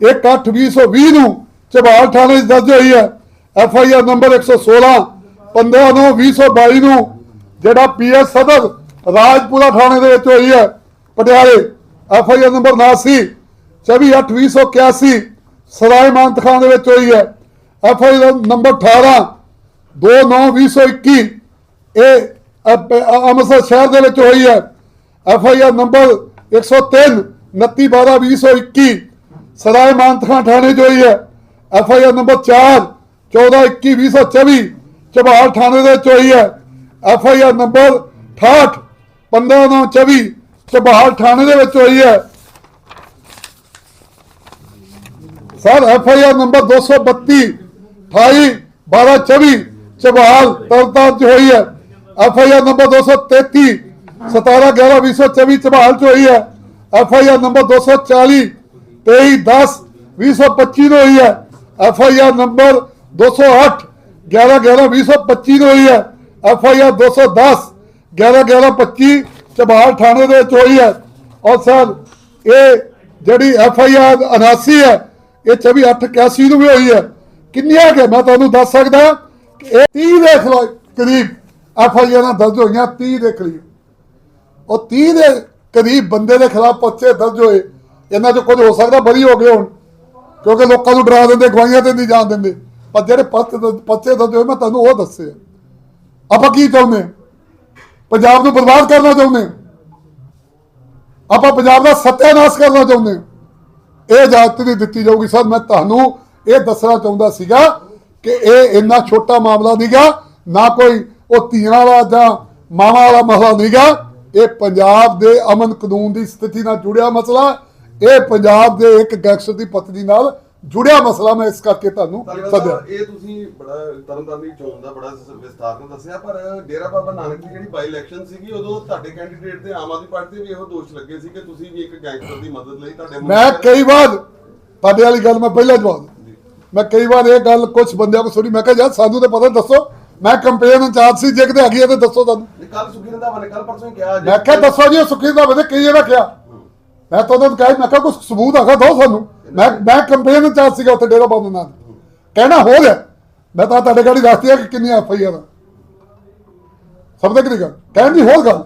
1/8/2020 ਨੂੰ ਝਬਾਲ ਥਾਣੇ 'ਚ ਦਰਜ ਹੋਈ ਹੈ। ਐਫ ਆਈ ਆਰ ਨੰਬਰ 116 15/9/2022 ਨੂੰ ਜਿਹੜਾ ਪੀਐਸ ਸਦਰ ਰਾਜਪੁਰਾ ਥਾਣੇ ਦੇ ਵਿੱਚ ਹੋਈ ਹੈ। ਪਟਿਆਲੇ, F I R number 89 24/8/2081 Sarai Amanat Khan ਦੇ ਵਿੱਚ ਹੋਈ ਹੈ। ਐਫ ਆਈ ਆਰ ਨੰਬਰ 18 2/9/2021 ਇਹ ਅਪ- ਅ- ਅੰਮ੍ਰਿਤਸਰ ਸ਼ਹਿਰ ਦੇ ਵਿੱਚ ਹੋਈ ਹੈ। F I R number 103 29/12/2021 Sarai Amanat Khan ਥਾਣੇ 'ਚ ਹੋਈ ਹੈ। F I R number 4 14/21/2024 Chabal ਥਾਣੇ ਦੇ ਵਿੱਚ ਹੋਈ ਹੈ। F I R number 68 15/9/24 Chabal ਥਾਣੇ ਦੇ ਵਿੱਚ ਹੋਈ ਹੈ sir F I R number 232 28 12 24 Chabal ਤਰਤਾਰ ਚ ਹੋਈ ਹੈ F I R number 233 17 11 2024 Chabal ਚ ਹੋਈ ਹੈ ਐਫ ਆਈ ਆਰ ਨੰਬਰ 240 23 10 2025 ਨੂੰ ਹੋਈ ਹੈ ਐਫ ਆਈ ਆਰ ਨੰਬਰ 208 11 11 2025 ਨੂੰ ਹੋਈ ਹੈ ਐਫ ਆਈ ਆਰ 210 11 11 25 ਚਬਾਲ ਥਾਣੇ ਦੇ ਵਿੱਚ ਹੋਈ ਹੈ। ਔਰ ਸਰ, ਇਹ ਜਿਹੜੀ ਐਫ ਆਈ ਆਰ 79 ਹੈ, ਇਹ 24 8 81 ਨੂੰ ਵੀ ਹੋਈ ਹੈ। ਕਿੰਨੀਆਂ ਕਿ ਮੈਂ ਤੁਹਾਨੂੰ ਦੱਸ ਸਕਦਾ ਇਹ 30 ਦੇ ਖਿਲਾਫ ਕਰੀਬ ਐਫ ਆਈ ਆਰਾਂ ਦਰਜ ਹੋਈਆਂ 30 ਦੇ ਕਰੀਬ। ਉਹ 30 ਦੇ ਕਰੀਬ ਬੰਦੇ ਦੇ ਖਿਲਾਫ ਪਰਚੇ ਦਰਜ ਹੋਏ। ਇਹਨਾਂ 'ਚੋਂ ਕੁਝ ਹੋ ਸਕਦਾ ਬਰੀ ਹੋ ਗਏ ਹੁਣ, ਕਿਉਂਕਿ ਲੋਕਾਂ ਨੂੰ ਡਰਾ ਦਿੰਦੇ ਗਵਾਈਆਂ ਤੇ ਨਹੀਂ ਜਾਣ ਦਿੰਦੇ। ਪਰ ਜਿਹੜੇ ਪਰਚੇ ਪਰਚੇ ਦਰਜ ਹੋਏ, ਮੈਂ ਤੁਹਾਨੂੰ ਉਹ ਦੱਸੇ। ਆ। ਆਪਾਂ ਕੀ ਚਾਹੁੰਦੇ? ਹਾਂ? ਪੰਜਾਬ ਨੂੰ ਬਰਬਾਦ ਕਰਨਾ ਚਾਹੁੰਦੇ ਹਾਂ? ਆਪਾਂ ਪੰਜਾਬ ਦਾ ਸੱਤਿਆਨਾਸ਼ ਕਰਨਾ ਚਾਹੁੰਦੇ ਇਹ ਇਜਾਜ਼ਤ ਨਹੀਂ ਦਿੱਤੀ ਜਾਊਗੀ ਸਰ। ਮੈਂ ਤੁਹਾਨੂੰ ਇਹ ਦੱਸਣਾ ਚਾਹੁੰਦਾ ਸੀਗਾ ਕਿ ਇਹ ਇੰਨਾ ਛੋਟਾ ਮਾਮਲਾ ਨਹੀਂਗਾ ਨਾ ਕੋਈ ਉਹ ਧੀਆਂ ਵਾਲਾ ਜਾਂ ਮਾਵਾਂ ਵਾਲਾ ਮਸਲਾ ਨਹੀਂਗਾ ਇਹ ਪੰਜਾਬ ਦੇ ਅਮਨ ਕਾਨੂੰਨ ਦੀ ਸਥਿਤੀ ਨਾਲ ਜੁੜਿਆ ਮਸਲਾ। ਇਹ ਪੰਜਾਬ ਦੇ ਇੱਕ ਗੈਂਗਸਟਰ ਦੀ ਪਤਨੀ ਨਾਲ ਜੁੜਿਆ ਮਸਲਾ ਮੈਂ ਇਸ ਕਰਕੇ ਤੁਹਾਨੂੰ ਸੱਦਿਆ। ਇਹ ਤੁਸੀਂ ਬੜਾ ਤਰਨਤਾਰਨ ਦੀ ਚੋਣ ਦਾ ਬੜਾ ਵਿਸਥਾਰ ਨਾਲ ਦੱਸਿਆ ਪਰ ਡੇਰਾ ਬਾਬਾ ਨਾਨਕ ਦੀ ਜਿਹੜੀ ਬਾਈ ਇਲੈਕਸ਼ਨ ਸੀਗੀ ਉਦੋਂ ਤੁਹਾਡੇ ਕੈਂਡੀਡੇਟ ਤੇ ਆਮ ਆਦਮੀ ਪਾਰਟੀ ਦੇ ਵੀ ਇਹੋ ਦੋਸ਼ ਲੱਗੇ ਸੀ ਕਿ ਤੁਸੀਂ ਵੀ ਇੱਕ ਗੈਂਗਸਟਰ ਦੀ ਮਦਦ ਲਈ ਤੁਹਾਡੇ ਮੈਂ ਨੇ- ਕਈ ਵਾਰ ਤੁਹਾਡੇ ਵਾਲੀ ਗੱਲ ਮੈਂ ਪਹਿਲਾਂ ਜਵਾਬ। ਮੈਂ ਕਈ ਵਾਰ ਇਹ ਗੱਲ ਕੁਝ ਬੰਦਿਆਂ ਕੋਲ ਸੁਣੀ ਮੈਂ ਕਿਹਾ ਯਾਰ ਸਾਨੂੰ ਤਾਂ ਪਤਾ ਦੱਸੋ। ਮੈਂ ਕੰਪੇਨ ਇੰਚਾਰਜ ਸੀ ਜੇ ਕਿਤੇ ਹੈਗੀ ਹੈ ਤਾਂ ਦੱਸੋ ਸਾਨੂੰ। ਕੱਲ ਸੁਖੀ ਰੰਧਾਵਾ ਨੇ ਕੱਲ ਪਰਸੋਂ ਕਿਹਾ ਮੈਂ ਕਿਹਾ ਦੱਸੋ ਜੀ ਸੁਖੀ ਦਾ ਬਦੇ ਕੀ ਇਹਦਾ ਕਿਹਾ? ਮੈਂ ਤਾਂ ਉਹਨੂੰ ਕਿਹਾ ਮੈਂ ਕਿਹਾ ਕੁਝ ਸਬੂਤ ਹੈਗਾ ਦੋ ਸਾਨੂੰ। ਮੈਂ ਮੈਂ ਕੰਪੇਨ ਇੰਚਾਰਜ ਸੀਗਾ ਉੱਥੇ ਡੇਰਾ ਬਾਬਾ ਨਾਨਕ ਕਹਿਣਾ ਹੋ। ਗਿਆ ਮੈਂ ਤਾਂ ਤੁਹਾਡੇ ਗਾੜੀ ਦੱਸਦੀ ਆ ਕਿ ਕਿੰਨੀ ਐਫ ਆਈ ਆਰ ਸਭ ਤੱਕ ਦੀ ਗੱਲ? ਕਹਿਣ ਦੀ ਹੋਰ ਗੱਲ।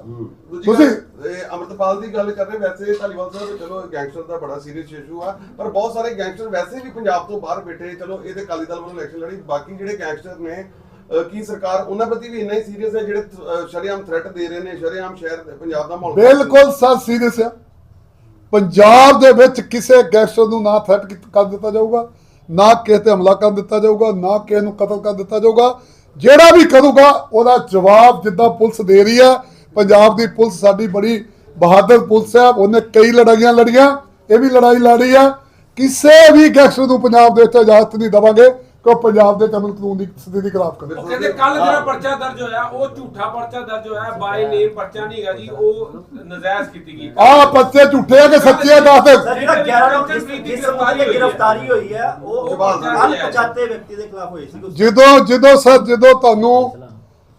ਤੁਸੀਂ ਇਹ ਅਮਰਤਪਾਲ ਦੀ ਗੱਲ ਕਰ ਰਹੇ ਵੈਸੇ ਧਾਲੀਵਾਲ ਸਾਹਿਬ ਚਲੋ ਗੈਂਗਸਟਰ ਦਾ ਬੜਾ ਸੀਰੀਅਸ ਇਸ਼ੂ ਆ ਪਰ ਬਹੁਤ ਸਾਰੇ ਗੈਂਗਸਟਰ ਵੈਸੇ ਵੀ ਪੰਜਾਬ ਤੋਂ ਬਾਹਰ ਬੈਠੇ ਚਲੋ ਇਹਦੇ ਕਾਲੀ ਦਲ ਵੱਲੋਂ ਇਲੈਕਸ਼ਨ ਲੜੀ ਬਾਕੀ ਜਿਹੜੇ ਗੈਂਗਸਟਰ ਨੇ ਕੀ ਸਰਕਾਰ ਉਹਨਾਂ ਪ੍ਰਤੀ ਵੀ ਇੰਨਾ ਹੀ ਸੀਰੀਅਸ ਹੈ ਜਿਹੜੇ ਸ਼ਰੇਆਮ ਥ੍ਰੈਟ ਦੇ ਰਹੇ ਨੇ ਸ਼ਰੇਆਮ ਸ਼ਹਿਰ ਪੰਜਾਬ ਦਾ ਮਾਹੌਲ ਬਿਲਕੁਲ ਸਰ ਸੀਰੀਅਸ ਆ। ਪੰਜਾਬ ਦੇ ਵਿੱਚ ਕਿਸੇ ਗੈਂਗਸਟਰ ਨੂੰ ਨਾ ਥ੍ਰੈਟ ਕਰ ਦਿੱਤਾ ਜਾਊਗਾ, ਨਾ ਕਿਸੇ ਤੇ ਹਮਲਾ ਕਰ ਦਿੱਤਾ ਜਾਊਗਾ, ਨਾ ਕਿਸੇ ਨੂੰ ਕਤਲ ਕਰ ਦਿੱਤਾ ਜਾਊਗਾ। ਜਿਹੜਾ ਵੀ ਕਰੂਗਾ, ਉਹਦਾ ਜਵਾਬ ਜਿੱਦਾਂ ਪੁਲਿਸ ਦੇ ਰਹੀ ਹੈ, ਪੰਜਾਬ ਦੀ ਪੁਲਿਸ ਸਾਡੀ ਬੜੀ ਬਹਾਦਰ ਪੁਲਿਸ ਹੈ, ਉਹਨੇ ਕਈ ਲੜਾਈਆਂ ਲੜੀਆਂ, ਇਹ ਵੀ ਲੜਾਈ ਲੜੀ ਆ ਕਿਸੇ ਵੀ ਗੈਂਗਸਟਰ ਨੂੰ ਪੰਜਾਬ ਦੇ ਵਿੱਚ ਇਜਾਜ਼ਤ ਨਹੀਂ ਦੇਵਾਂਗੇ। ਕਿ ਉਹ ਪੰਜਾਬ ਦੇ ਅਮਨ ਕਾਨੂੰਨ ਦੀ ਸਥਿਤੀ ਖਿਲਾਫ ਕਰੇ ਉਹ ਕਹਿੰਦੇ ਕੱਲ ਜਿਹੜਾ ਪਰਚਾ ਦਰਜ ਹੋਇਆ ਉਹ ਝੂਠਾ ਪਰਚਾ ਦਰਜ ਹੋਇਆ ਬਾਈ ਨੇਮ ਪਰਚਾ ਨਹੀਂ ਹੈਗਾ ਜੀ ਉਹ ਨਜਾਇਜ਼ ਕੀਤੀ ਗਈ। ਆਹ ਬੱਚੇ ਝੂਠੇ ਆ ਕਿ ਸੱਚੇ ਆ ਦੱਸ ਦੇ। ਸਰ ਜਿਹੜਾ 11 ਨੂੰ ਜਿਸ ਗ੍ਰਿਫਤਾਰੀ ਹੋਈ ਹੈ ਉਹ ਦੇ ਅਣਪਛਾਤੇ ਵਿਅਕਤੀ ਦੇ ਖਿਲਾਫ ਹੋਈ ਸੀ। ਜਦੋਂ ਜਦੋਂ ਸਰ ਜਦੋਂ ਤੁਹਾਨੂੰ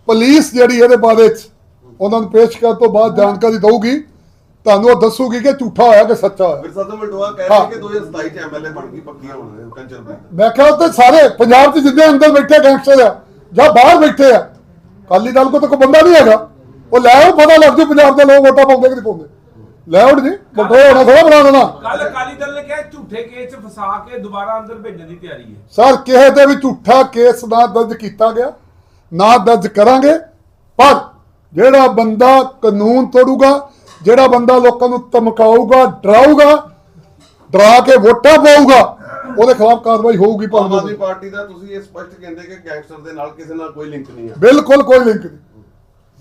ਪੁਲਿਸ ਜਿਹੜੀ ਇਹਦੇ ਬਾਰੇ ਚ ਉਹਨਾਂ ਨੂੰ ਪੇਸ਼ ਕਰਨ ਤੋਂ ਬਾਅਦ ਜਾਣਕਾਰੀ ਦਊਗੀ ਤੁਹਾਨੂੰ ਉਹ ਦੱਸੂਗੀ ਕਿ ਝੂਠਾ ਹੋਇਆ ਕਿ ਸੱਚਾ ਹੋਇਆ। ਵਿਰਸਾ ਤੋਂ ਮਲਟੋਆ ਕਹਿ ਹਾਂ। ਰਹੇ ਕਿ 2027 ਚ ਐਮਐਲਏ ਬਣ ਗਈ ਪੱਕੀਆਂ ਹੋਣ ਕੰਚਰ ਦੀ ਮੈਂ ਕਿਹਾ ਉੱਤੇ ਸਾਰੇ ਪੰਜਾਬ 'ਚ ਜਿੰਨੇ ਅੰਦਰ ਬੈਠੇ ਗੈਂਗਸਟਰ ਆ ਜਾਂ ਬਾਹਰ ਬੈਠੇ ਆ ਕਾਲੀ ਦਲ ਕੋ ਤਾਂ ਕੋਈ ਬੰਦਾ ਨਹੀਂ ਹੈਗਾ। ਉਹ ਲੈ ਆਓ ਪਤਾ ਲੱਗ ਜੂ ਪੰਜਾਬ ਦੇ ਲੋਕ ਵੋਟਾਂ ਪਾਉਂਦੇ ਕਿ ਨਹੀਂ ਪਾਉਂਦੇ। ਲੈ ਆਉਣ ਜੀ ਬਟੋ ਹੋਣਾ ਥੋੜਾ ਬਣਾ ਦੇਣਾ ਕੱਲ ਅਕਾਲੀ ਦਲ ਨੇ ਕਿਹਾ ਝੂਠੇ ਕੇਸ 'ਚ ਫਸਾ ਕੇ ਦੁਬਾਰਾ ਅੰਦਰ ਭੇਜਣ ਦੀ ਤਿਆਰੀ ਹੈ। ਸਰ ਕਿਸੇ ਤੇ ਵੀ ਝੂਠਾ ਕੇਸ ਨਾ ਦਰਜ ਕੀਤਾ ਗਿਆ ਨਾ ਦਰਜ ਕਰਾਂਗੇ। ਪਰ ਜਿਹੜਾ ਬੰਦਾ ਕਾਨੂੰਨ ਤੋੜੂਗਾ ਜਿਹੜਾ ਬੰਦਾ ਲੋਕਾਂ ਨੂੰ ਧਮਕਾਊਗਾ ਡਰਾਊਗਾ ਡਰਾ ਕੇ ਵੋਟਾਂ ਪਾਊਗਾ ਉਹਦੇ ਖਿਲਾਫ ਕਾਰਵਾਈ ਹੋਊਗੀ ਆਮ ਆਦਮੀ ਭਾਵੇਂ ਪਾਰਟੀ ਦਾ ਤੁਸੀਂ ਇਹ ਸਪਸ਼ਟ ਕਹਿੰਦੇ ਕਿ ਗੈਂਗਸਟਰ ਦੇ ਨਾਲ ਕਿਸੇ ਨਾਲ ਕੋਈ ਲਿੰਕ ਨਹੀਂ ਹੈ ਬਿਲਕੁਲ ਕੋਈ ਲਿੰਕ ਨਹੀਂ।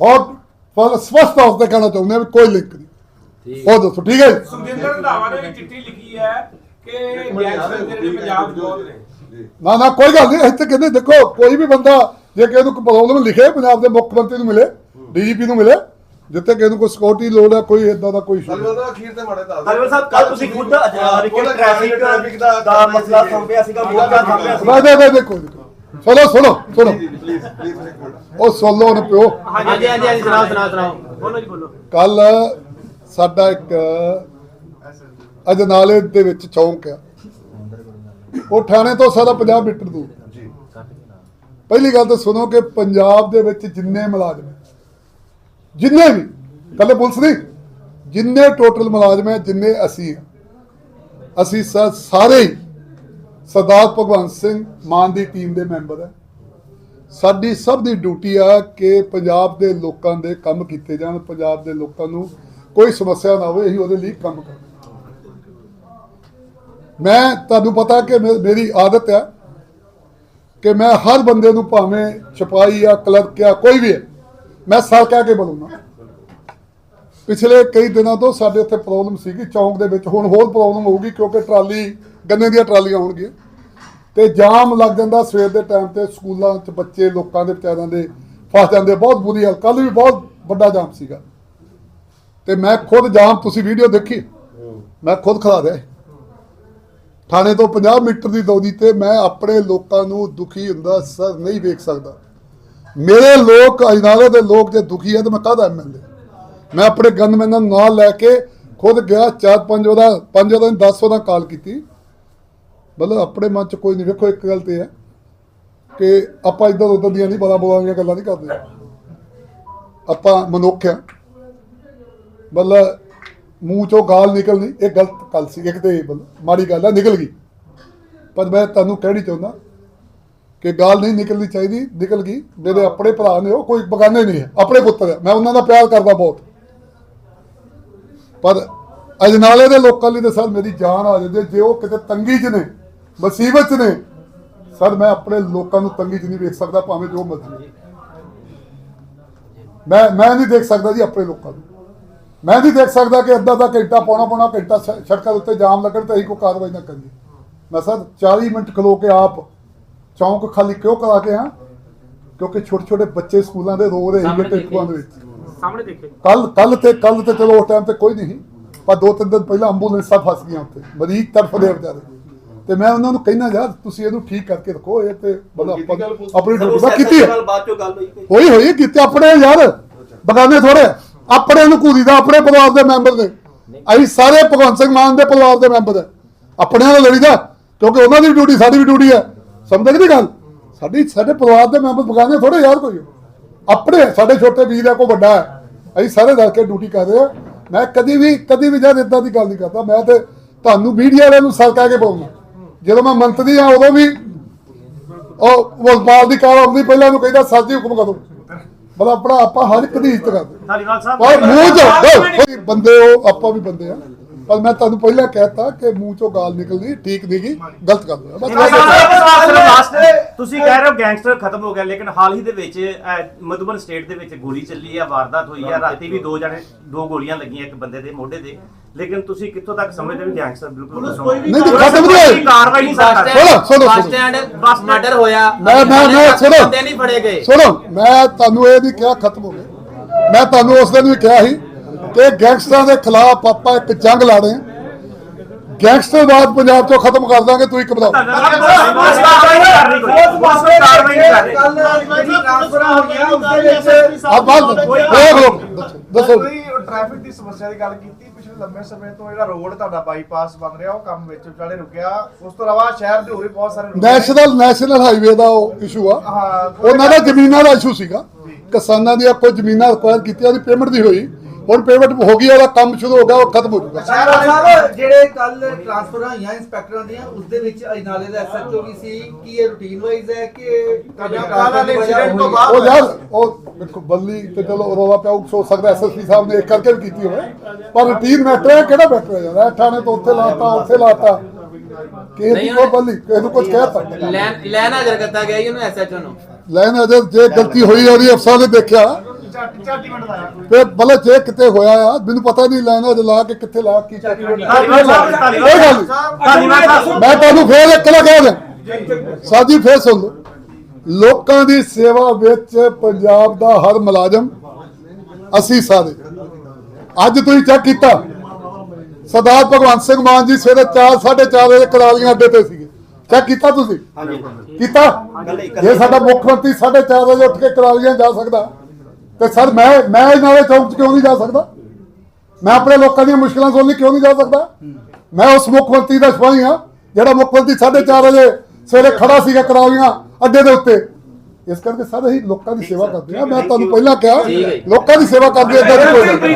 ਬਹੁਤ ਬਹੁਤ ਸਪਸ਼ਟ ਤੌਰ ਤੇ ਕਹਿਣਾ ਚਾਹੁੰਦੇ ਹਾਂ ਵੀ ਕੋਈ ਲਿੰਕ ਨਹੀਂ। ਉਹ ਦੱਸੋ ਠੀਕ ਹੈ ਜੀ? ਸੁਖਜਿੰਦਰ ਰੰਧਾਵਾ ਨੇ ਵੀ ਚਿੱਠੀ ਲਿਖੀ ਹੈ ਕਿ ਗੈਂਗਸਟਰ ਜਿਹੜੇ ਨੇ ਪੰਜਾਬ ਬਹੁਤ ਨੇ। ਜੀ। ਨਾ ਨਾ ਕੋਈ ਗੱਲ ਨਹੀਂ ਤਾਂ ਕਹਿੰਦੇ ਦੇਖੋ ਕੋਈ ਵੀ ਬੰਦਾ ਜੇ ਕਿਸੇ ਨੂੰ ਕੋਈ ਪ੍ਰੋਬਲਮ ਲਿਖੇ ਪੰਜਾਬ ਦੇ ਮੁੱਖ ਮੰਤਰੀ ਨੂੰ ਮਿਲੇ ਡੀਜੀਪੀ ਨੂੰ ਮਿਲੇ ਜਿੱਥੇ ਕਿਸੇ ਨੂੰ ਕੋਈ ਸਿਕਿਉਰਿਟੀ ਲੋੜ ਹੈ ਕੋਈ ਇਦਾਂ ਦਾ ਕੋਈ। ਧਾਲੀਵਾਲ ਦਾ ਅਖੀਰ ਤੇ ਮਾੜੇ ਦੱਸ ਧਾਲੀਵਾਲ ਸਾਹਿਬ ਕੱਲ ਤੁਸੀਂ ਖੁਦ ਅਜਿਹਾ ਉਹਦਾ ਟ੍ਰੈਫਿਕ ਦਾ ਮਸਲਾ ਸੰਭਿਆ ਸੀਗਾ ਮੋਗਾ ਸੰਭਿਆ ਸੀ ਨਾ ਦੇ ਦੇ ਦੇਖੋ ਸੁਣੋ ਸੁਣੋ ਸੁਣੋ। ਜੀ ਜੀ ਪਲੀਜ਼ ਪਲੀਜ਼ ਇੱਕ ਮਿੰਟ ਉਹ ਸੁਣ ਉਹਨੇ ਪਿਓ। ਹਾਂਜੀ ਹਾਂਜੀ ਹਾਂਜੀ ਸੁਣਾਓ ਸੁਣਾਓ ਸੁਣਾਓ। ਬੋਲੋ ਜੀ ਬੋਲੋ। ਕੱਲ ਸਾਡਾ ਇੱਕ ਅਜਨਾਲੇ ਦੇ ਵਿੱਚ ਚੌਂਕ ਆ। ਉਹ ਥਾਣੇ ਤੋਂ ਸਾਰਾ 50 ਮੀਟਰ ਦੂਰ। ਜੀ। ਪਹਿਲੀ ਗੱਲ ਤਾਂ ਸੁਣੋ ਕਿ ਪੰਜਾਬ ਦੇ ਵਿੱਚ ਜਿੰਨੇ ਮੁਲਾਜ਼ਮ ਜਿੰਨੇ ਵੀ ਕੱਲੇ ਪੁਲਿਸ ਨਹੀਂ ਜਿੰਨੇ ਟੋਟਲ ਮੁਲਾਜ਼ਮ ਹੈ, ਜਿੰਨੇ ਅਸੀਂ ਅਸੀਂ ਸਾ- ਸਾਰੇ ਸਰਦਾਰ ਭਗਵੰਤ ਸਿੰਘ ਮਾਨ ਦੀ ਟੀਮ ਦੇ ਮੈਂਬਰ ਹੈ। ਸਾਡੀ ਸਭ ਦੀ ਡਿਊਟੀ ਆ ਕਿ ਪੰਜਾਬ ਦੇ ਲੋਕਾਂ ਦੇ ਕੰਮ ਕੀਤੇ ਜਾਣ, ਪੰਜਾਬ ਦੇ ਲੋਕਾਂ ਨੂੰ ਕੋਈ ਸਮੱਸਿਆ ਨਾ ਹੋਵੇ, ਅਸੀਂ ਉਹਦੇ ਲਈ ਕੰਮ ਕਰਾਂਗੇ। ਮੈਂ ਤੁਹਾਨੂੰ ਪਤਾ ਕਿ ਮੇ- ਮੇਰੀ ਆਦਤ ਹੈ ਕਿ ਮੈਂ ਹਰ ਬੰਦੇ ਨੂੰ ਭਾਵੇਂ ਸਿਪਾਹੀ ਆ, ਕਲਰਕ ਆ, ਕੋਈ ਵੀ ਹੈ ਮੈਂ ਸਰ ਕਹਿ ਕੇ ਬੋਲੂੰਗਾ ਪਿਛਲੇ ਕਈ ਦਿਨਾਂ ਤੋਂ ਸਾਡੇ ਉੱਥੇ ਪ੍ਰੋਬਲਮ ਸੀਗੀ, ਚੌਂਕ ਦੇ ਵਿੱਚ। ਹੁਣ ਹੋਰ ਪ੍ਰੋਬਲਮ ਹੋਊਗੀ ਕਿਉਂਕਿ ਟਰਾਲੀ, ਗੰਨੇ ਦੀਆਂ ਟਰਾਲੀਆਂ ਹੋਣਗੀਆਂ। ਤੇ ਜਾਮ ਲੱਗ ਜਾਂਦਾ ਸਵੇਰ ਦੇ ਟਾਈਮ ਤੇ। ਸਕੂਲਾਂ 'ਚ ਬੱਚੇ, ਲੋਕਾਂ ਦੇ, ਵਿਚਾਰਿਆਂ ਦੇ ਫਸ ਜਾਂਦੇ। ਬਹੁਤ ਬੁਰੀ ਹਾਲ। ਕੱਲ ਵੀ ਬਹੁਤ ਵੱਡਾ ਜਾਮ ਸੀਗਾ। ਤੇ ਮੈਂ ਖੁਦ ਜਾਮ, ਤੁਸੀਂ ਵੀਡੀਓ ਦੇਖੀ? ਮੈਂ ਖੁਦ ਖੜਾ ਰਿਹਾ। ਥਾਣੇ ਤੋਂ 50 ਮੀਟਰ ਦੀ ਦੂਰੀ ਤੇ ਮੈਂ ਆਪਣੇ ਲੋਕਾਂ ਨੂੰ ਦੁਖੀ ਹੁੰਦਾ, ਸਰ ਨਹੀਂ ਵੇਖ ਸਕਦਾ। ਮੇਰੇ ਲੋਕ ਅਜਨਾਲੇ ਦੇ ਲੋਕ ਜੇ ਦੁਖੀ ਹੈ ਤਾਂ ਮੈਂ ਕਾਹਦਾ ਐਮਐਲਏ ਮੈਂ ਆਪਣੇ ਗਨਮੈਨਾਂ ਨੂੰ ਨਾਲ ਲੈ ਕੇ ਖੁਦ ਗਿਆ, ਚਾਰ ਪੰਜ ਉਹਦਾ ਪੰਜ ਉਹਦਾ 10 ਉਹਦਾ ਕਾਲ ਕੀਤੀ। ਮਤਲਬ ਆਪਣੇ ਮਨ ਚ ਕੋਈ ਨਹੀਂ, ਵੇਖੋ ਇੱਕ ਗੱਲ ਤੇ ਹੈ ਕਿ ਆਪਾਂ ਇਧਰ ਉਧਰ ਦੀਆਂ ਨਹੀਂ ਬੜਾ ਬੋਲਾਂ ਦੀਆਂ ਗੱਲਾਂ ਨਹੀਂ ਕਰਦੇ। ਆਪਾਂ ਮਨੁੱਖ ਆ। ਮਤਲਬ ਮੂੰਹ ਚੋਂ ਗਾਲ ਨਿਕਲਣੀ ਇਹ ਗਲਤ ਗੱਲ ਸੀ, ਇੱਕ ਤੇ ਮਤਲਬ ਮਾੜੀ ਗੱਲ ਆ, ਨਿਕਲ ਗਈ। ਪਰ ਮੈਂ ਤੁਹਾਨੂੰ ਕਹਿਣੀ ਚਾਹੁੰਦਾ ਕਿ ਗਾਲ ਨਹੀਂ ਨਿਕਲਣੀ ਚਾਹੀਦੀ, ਨਿਕਲ ਗਈ। ਮੇਰੇ ਆਪਣੇ ਭਰਾ ਨੇ, ਉਹ ਕੋਈ ਬਗਾਨੇ ਨਹੀਂ ਹੈ, ਆਪਣੇ ਪੁੱਤਰ ਹੈ। ਮੈਂ ਉਹਨਾਂ ਦਾ ਪਿਆਰ ਕਰਦਾ ਬਹੁਤ। ਪਰ ਅਜਨਾਲੇ ਦੇ ਲੋਕਾਂ ਲਈ ਤਾਂ ਸਰ ਮੇਰੀ ਜਾਨ ਆ ਜਾਂਦੀ ਹੈ। ਜੇ ਉਹ ਕਿਤੇ ਤੰਗੀ 'ਚ ਨੇ, ਮੁਸੀਬਤ 'ਚ ਨੇ, ਸਰ ਮੈਂ ਆਪਣੇ ਲੋਕਾਂ ਨੂੰ ਤੰਗੀ 'ਚ ਨਹੀਂ ਵੇਖ ਸਕਦਾ, ਭਾਵੇਂ ਜੋ ਮਰਜ਼ੀ ਮੈਂ ਮੈਂ ਨਹੀਂ ਦੇਖ ਸਕਦਾ ਜੀ ਆਪਣੇ ਲੋਕਾਂ ਨੂੰ। ਮੈਂ ਨਹੀਂ ਦੇਖ ਸਕਦਾ ਕਿ ਅੱਧਾ ਦਾ ਘੰਟਾ ਪੌਣਾ ਪੌਣਾ ਘੰਟਾ ਸੜਕਾਂ ਦੇ ਉੱਤੇ ਜਾਮ ਲੱਗਣ ਤੇ ਅਸੀਂ ਕੋਈ ਕਾਰਵਾਈ ਨਾ ਕਰੀਏ। ਮੈਂ ਸਰ 40 ਮਿੰਟ ਖਲੋ ਕੇ ਆਪ ਚੌਂਕ ਖਾਲੀ ਕਿਉਂ ਕਰਾ ਕੇ ਹਾਂ ਕਿਉਂਕਿ ਛੋਟੇ ਛੋਟੇ ਬੱਚੇ ਸਕੂਲਾਂ ਦੇ ਰੋ ਰਹੇ ਸੀਗੇ ਟੈਂਕੂਆਂ ਦੇ ਵਿੱਚ। ਸਾਹਮਣੇ ਦੇਖੇ। ਕੱਲ ਕੱਲ ਤੇ ਕੱਲ ਤੇ ਚਲੋ ਉਸ ਟਾਈਮ ਤੇ ਕੋਈ ਨਹੀਂ। ਪਰ ਦੋ ਤਿੰਨ ਦਿਨ ਪਹਿਲਾਂ ਐਂਬੂਲੈਂਸਾਂ ਫਸ ਗਈਆਂ ਉੱਥੇ। ਮਰੀਜ਼ ਤੜਫਦੇ ਆ ਵਿਚਾਰੇ। ਤੇ ਮੈਂ ਉਹਨਾਂ ਨੂੰ ਕਹਿਣਾ ਯਾਰ ਤੁਸੀਂ ਇਹਨੂੰ ਠੀਕ ਕਰਕੇ ਰੱਖੋ। ਇਹ ਤੇ ਬੜਾ ਆਪਣੀ ਡਿਊਟੀ ਦਾ ਕੀਤੀ ਹੈ। ਨਾਲ ਬਾਅਦ ਚੋਂ ਗੱਲ ਹੋਈ? ਹੋਈ ਹੋਈ ਕੀਤੀ ਆਪਣੇ ਯਾਰ। ਬਗਾਨੇ ਥੋੜੇ। ਆਪਣੇ ਨੂੰ ਘੂਰੀ ਦਾ ਆਪਣੇ ਪਰਿਵਾਰ ਦੇ ਮੈਂਬਰ ਨੇ ਅਸੀਂ ਸਾਰੇ ਭਗਵੰਤ ਸਿੰਘ ਮਾਨ ਦੇ ਪਰਿਵਾਰ ਦੇ ਮੈਂਬਰ ਹੈ ਆਪਣਿਆਂ ਨਾਲ ਲੜੀਦਾ ਕਿਉਂਕਿ ਉਹਨਾਂ ਦੀ ਡਿਊਟੀ ਸਾਡੀ ਵੀ ਡਿਊਟੀ ਹੈ। ਸਮਝਦੇ ਨਹੀਂ ਗੱਲ? ਸਾਡੀ ਸਾਡੇ ਪਰਿਵਾਰ ਦੇ ਮੈਂਬਰ ਬਗਾਨੇ ਥੋੜੇ ਯਾਰ ਕੋਈ। ਆਪਣੇ ਸਾਡੇ ਛੋਟੇ ਵੀਰ ਦਾ ਕੋ ਵੱਡਾ ਹੈ। ਅਸੀਂ ਸਾਰੇ ਰਲ ਕੇ ਡਿਊਟੀ ਕਰ ਰਹੇ ਹਾਂ। ਮੈਂ ਕਦੀ ਵੀ ਕਦੀ ਵੀ ਜਦ ਇਦਾਂ ਦੀ ਗੱਲ ਨਹੀਂ ਕਰਦਾ। ਮੈਂ ਤੇ ਤੁਹਾਨੂੰ ਮੀਡੀਆ ਵਾਲਿਆਂ ਨੂੰ ਸਰ ਕਹਿ ਕੇ ਬੋਲਣਾ ਜਦੋਂ ਮੈਂ ਮੰਤਰੀ ਆ ਉਦੋਂ ਵੀ ਉਹ ਵਸਪਾਲ ਦੀ ਕਾਰ ਆਉਂਦੀ ਪਹਿਲਾਂ ਉਹਨੂੰ ਕਹਿੰਦਾ ਸਰ ਜੀ ਹੁਕਮ ਕਰੋ। ਮਤਲਬ ਆਪਣਾ ਆਪਾਂ ਹਰ ਇੱਕ ਦੀ ਇੱਜ਼ਤ ਕਰਦੇ ਧਾਲੀਵਾਲ ਸਾਹਿਬ ਮੂੰਹ ਬੰਦੇ ਹੋ ਆਪਾਂ ਵੀ ਬੰਦੇ ਆ ਪਰ ਮੈਂ ਤੁਹਾਨੂੰ ਪਹਿਲਾਂ ਕਹਿਤਾ ਕਿ ਮੂੰਹ ਚੋਂ ਗਾਲ ਨਿਕਲਦੀ ਠੀਕ ਨਹੀਂਗੀ ਗਲਤ ਗੱਲ ਹੈ ਬਸ ਤੁਸੀਂ ਕਹਿ ਰਹੇ ਹੋ ਗੈਂਗਸਟਰ ਖਤਮ ਹੋ ਗਿਆ ਲੇਕਿਨ ਹਾਲ ਹੀ ਦੇ ਵਿੱਚ ਮਧੂਬਨ ਸਟੇਟ ਦੇ ਵਿੱਚ ਗੋਲੀ ਚੱਲੀ ਆ ਵਾਰਦਾਤ ਹੋਈ ਆ ਰਾਤੀ ਵੀ ਦੋ ਜਣੇ ਦੋ ਗੋਲੀਆਂ ਲੱਗੀਆਂ ਇੱਕ ਬੰਦੇ ਦੇ ਮੋਢੇ ਤੇ। ਲੇਕਿਨ ਤੁਸੀਂ ਕਿੱਥੋਂ ਤੱਕ ਸਮਝਦੇ ਹੋ ਗੈਂਗਸਟਰ ਬਿਲਕੁਲ? ਨਹੀਂ ਨਹੀਂ ਖਤਮ ਨਹੀਂ ਹੋਈ। ਕਾਰਵਾਈ ਨਹੀਂ ਬੱਸ ਕਰਦਾ ਸੁਣੋ, ਸੁਣੋ, ਬੱਸ ਸੁਣੋ। ਸਟੈਂਡ ਬੱਸ ਮਰਡਰ ਹੋਇਆ। ਮੈਂ ਮੈਂ ਮੈਂ ਸੁਣੋ। ਬੰਦੇ ਨਹੀਂ ਫੜੇ ਗਏ। ਸੁਣੋ ਮੈਂ ਤੁਹਾਨੂੰ ਇਹ ਨਹੀਂ ਕਿਹਾ ਖਤਮ ਹੋ ਗਿਆ। ਮੈਂ ਤੁਹਾਨੂੰ ਉਸ ਦਿਨ ਵੀ ਕਿਹਾ ਸੀ ਕਿ ਗੈਂਗਸਟਰਾਂ ਦੇ ਖਿਲਾਫ ਆਪਾਂ ਇੱਕ ਜੰਗ ਲਾੜੇ ਗੈਂਗਸਟਰਵਾਦ ਪੰਜਾਬ ਚੋਂ ਖਤਮ ਕਰ ਦਾਂਗੇ ਤੁਸੀਂ ਘਬਰਾਓ ਆ ਬਾਤ ਦੇਖ ਲਓ ਦੱਸੋ- ਦੱਸੋ। ਤੁਸੀਂ ਟ੍ਰੈਫਿਕ ਦੀ ਸਮੱਸਿਆ ਦੀ ਗੱਲ ਕੀਤੀ ਪਿਛਲੇ ਲੰਮੇ ਸਮੇਂ ਤੋਂ ਜਿਹੜਾ ਰੋਡ ਤੁਹਾਡਾ ਬਾਈਪਾਸ ਬਣ ਰਿਹਾ ਉਹ ਕੰਮ ਵਿੱਚ ਵਿਚਾਲੇ ਰੁਕਿਆ। ਉਸ ਤੋਂ ਇਲਾਵਾ ਸ਼ਹਿਰ ਦੇ ਹੋਰ ਬਹੁਤ ਸਾਰੇ। ਨੈਸ਼ਨਲ ਨੈਸ਼ਨਲ ਹਾਈਵੇ ਦਾ ਉਹ ਇਸ਼ੂ ਆ। ਉਹਨਾਂ ਦਾ ਜ਼ਮੀਨਾਂ ਦਾ ਇਸ਼ੂ ਸੀਗਾ। ਕਿਸਾਨਾਂ ਦੀਆਂ ਕੋਈ ਜ਼ਮੀਨਾਂ ਰਿਕਵਾਇਰ ਕੀਤੀਆਂ ਉਹਦੀ ਪੇਮੈਂਟ ਦੀ ਹੋਈ। ਹੁਣ ਪੇਮੈਂਟ ਹੋ ਗਈ ਉਹਦਾ ਕੰਮ ਸ਼ੁਰੂ ਹੋ ਗਿਆ ਉਹ ਖਤਮ ਹੋ ਜਾਊਗਾ। ਸਾਹਿਬ ਜਿਹੜੇ ਕੱਲ ਟ੍ਰਾਂਸਫਰ ਹੋਈਆਂ ਇੰਸਪੈਕਟਰਾਂ ਦੀਆਂ ਉਸ ਦੇ ਵਿੱਚ ਅਜਨਾਲੇ ਦਾ ਐਸਐਚਓ ਵੀ ਸੀ ਕੀ ਇਹ ਰੂਟੀਨ ਵਾਈਜ਼ ਹੈ ਕਿ ਤੁਹਾਡੇ ਕੱਲ੍ਹ ਵਾਲੇ incident ਤੋਂ ਬਾਅਦ? ਉਹ ਯਾਰ ਉਹ ਦੇਖੋ ਬੱਲੀ ਤੇ ਚਲੋ ਰੋਲਾ ਪਿਆ ਉਹ ਸੋ ਸਕਦਾ ਐਸਐਸਪੀ ਸਾਹਿਬ ਨੇ ਇੱਕ ਕਰਕੇ ਵੀ ਕੀਤੀ ਹੋਵੇ। ਪਰ ਰੂਟੀਨ ਮੈਟਰ ਹੈ ਕਿਹੜਾ ਮੈਟਰ ਹੈ ਯਾਰ? ਇਹ ਥਾਣੇ ਤੋਂ ਉੱਥੇ ਲਾਤਾ ਉੱਥੇ ਲਾਤਾ। ਕਿਸੇ ਦੀ ਕੋਈ ਬੱਲੀ ਕਿਸੇ ਨੂੰ ਕੁਝ ਕਹਿ ਸਕਦਾ ਲੈਨ ਲੈਨ ਹਾਜ਼ਰ ਕਰਤਾ ਗਿਆ ਜੀ ਉਹਨੂੰ ਐਸਐਚਓ ਨੂੰ। ਲੈਣ ਅਜੇ ਜੇ ਗਲਤੀ ਹੋਈ ਉਹਦੀ ਅਫਸਰ ਨੇ ਦੇਖਿਆ। ਤੇ ਭਲੇ ਜੇ ਕਿਤੇ ਹੋਇਆ ਆ ਮੈਨੂੰ ਪਤਾ ਨਹੀਂ ਲੈਣਾ ਲਾ ਕੇ ਕਿੱਥੇ ਲਾ ਕੀ ਕੋਈ ਗੱਲ। ਮੈਂ ਤੁਹਾਨੂੰ ਫੇਰ ਇੱਕ ਨਾ ਕਹਿ ਦਿਆਂ। ਸਾਜੀ ਫੇਰ ਸੁਣ ਲਓ। ਲੋਕਾਂ ਦੀ ਸੇਵਾ ਵਿੱਚ ਪੰਜਾਬ ਦਾ ਹਰ ਮੁਲਾਜ਼ਮ ਅਸੀਂ ਸਾਰੇ। ਅੱਜ ਤੁਸੀਂ ਚੈੱਕ ਕੀਤਾ। ਸਰਦਾਰ ਭਗਵੰਤ ਸਿੰਘ ਮਾਨ ਜੀ ਸਵੇਰੇ 4 4:30 ਵਜੇ ਕਰਾਲੀਆਂ ਅੱਡੇ ਤੇ ਸੀਗੇ। ਚੈੱਕ ਕੀਤਾ ਤੁਸੀਂ? ਕੀਤਾ? ਜੇ ਸਾਡਾ ਮੁੱਖ ਮੰਤਰੀ 4:30 ਵਜੇ ਉੱਠ ਕੇ ਕਰਾਲੀਆਂ ਜਾ ਸਕਦਾ ਤੇ ਸਰ ਮੈਂ ਮੈਂ ਇਹਨਾਂ ਦੇ ਚੌਂਕ 'ਚ ਕਿਉਂ ਨਹੀਂ ਜਾ ਸਕਦਾ? ਮੈਂ ਆਪਣੇ ਲੋਕਾਂ ਦੀਆਂ ਮੁਸ਼ਕਲਾਂ ਸੁਣਨ ਲਈ ਕਿਉਂ ਨਹੀਂ ਜਾ ਸਕਦਾ? ਮੈਂ ਉਸ ਮੁੱਖ ਮੰਤਰੀ ਦਾ ਸਿਪਾਹੀ ਹਾਂ ਜਿਹੜਾ ਮੁੱਖ ਮੰਤਰੀ 4:30 ਵਜੇ ਸਵੇਰੇ ਖੜਾ ਸੀਗਾ ਕਰਾਲੀਆਂ ਅੱਡੇ ਦੇ ਉੱਤੇ। ਇਸ ਕਰਕੇ ਸਾਰੇ ਹੀ ਲੋਕਾਂ ਦੀ ਸੇਵਾ ਕਰਦੇ ਆ ਮੈਂ ਤੁਹਾਨੂੰ ਪਹਿਲਾਂ ਕਿਹਾ। ਲੋਕਾਂ ਦੀ ਸੇਵਾ ਕਰਦੇ ਆ ਏਦਾਂ ਦੀ ਕੋਈ ਗੱਲ ਨਹੀਂ।